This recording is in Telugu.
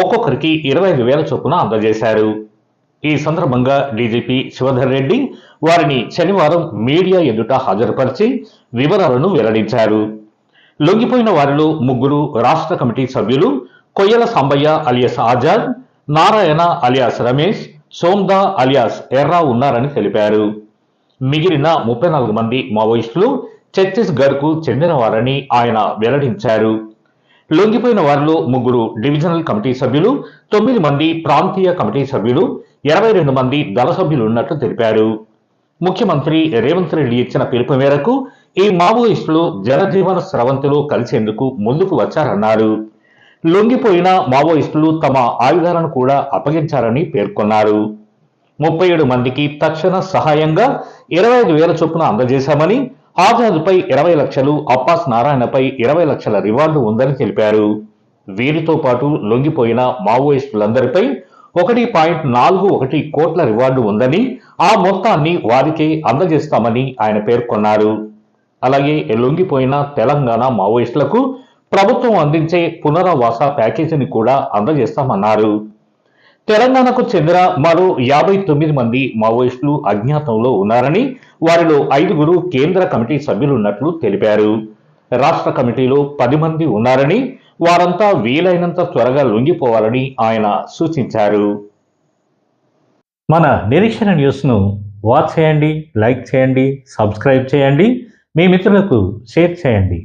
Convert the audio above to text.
ఒక్కొక్కరికి ఇరవై ఐదు వేల చొప్పున అందజేశారు. ఈ సందర్భంగా డీజీపీ శివధర్ రెడ్డి వారిని శనివారం మీడియా ఎదుట హాజరుపరిచి వివరాలను వెల్లడించారు. లొంగిపోయిన వారిలో ముగ్గురు రాష్ట్ర కమిటీ సభ్యులు Koyyala Sambaiah alias Azad Narayana alias Ramesh Somda alias Erra ఉన్నారని తెలిపారు. మిగిలిన ముప్పై నాలుగు మంది మావోయిస్టులు ఛత్తీస్గఢ్కు చెందినవారని ఆయన వెల్లడించారు. లొంగిపోయిన వారిలో ముగ్గురు డివిజనల్ కమిటీ సభ్యులు తొమ్మిది మంది ప్రాంతీయ కమిటీ సభ్యులు ఇరవై రెండు మంది దళ సభ్యులు ఉన్నట్లు తెలిపారు. ముఖ్యమంత్రి రేవంత్ రెడ్డి ఇచ్చిన పిలుపు మేరకు ఈ మావోయిస్టులు జనజీవన స్రవంతిలో కలిసేందుకు ముందుకు వచ్చారన్నారు. లొంగిపోయిన మావోయిస్టులు తమ ఆయుధాలను కూడా అప్పగించారని పేర్కొన్నారు. ముప్పై ఏడు మందికి తక్షణ సహాయంగా ఇరవై ఐదు వేల చొప్పున అందజేశామని ఆజాద్పై ఇరవై లక్షలు అప్పాస్ నారాయణపై ఇరవై లక్షల రివార్డు ఉందని తెలిపారు. వీరితో పాటు లొంగిపోయిన మావోయిస్టులందరిపై ఒకటి పాయింట్ నాలుగు ఒకటి కోట్ల రివార్డు ఉందని ఆ మొత్తాన్ని వారికే అందజేస్తామని ఆయన పేర్కొన్నారు. అలాగే లొంగిపోయిన తెలంగాణ మావోయిస్టులకు ప్రభుత్వం అందించే పునరావాస ప్యాకేజీని కూడా అందజేస్తామన్నారు. తెలంగాణకు చెందిన మరో యాభై తొమ్మిది మంది మావోయిస్టులు అజ్ఞాతంలో ఉన్నారని వారిలో ఐదుగురు కేంద్ర కమిటీ సభ్యులున్నట్లు తెలిపారు. రాష్ట్ర కమిటీలో పది మంది ఉన్నారని వారంతా వీలైనంత త్వరగా లొంగిపోవాలని ఆయన సూచించారు. మన నిరీక్షణ న్యూస్ను వాచ్ చేయండి లైక్ చేయండి సబ్స్క్రైబ్ చేయండి. మీ మిత్రులకు షేర్ చేయండి.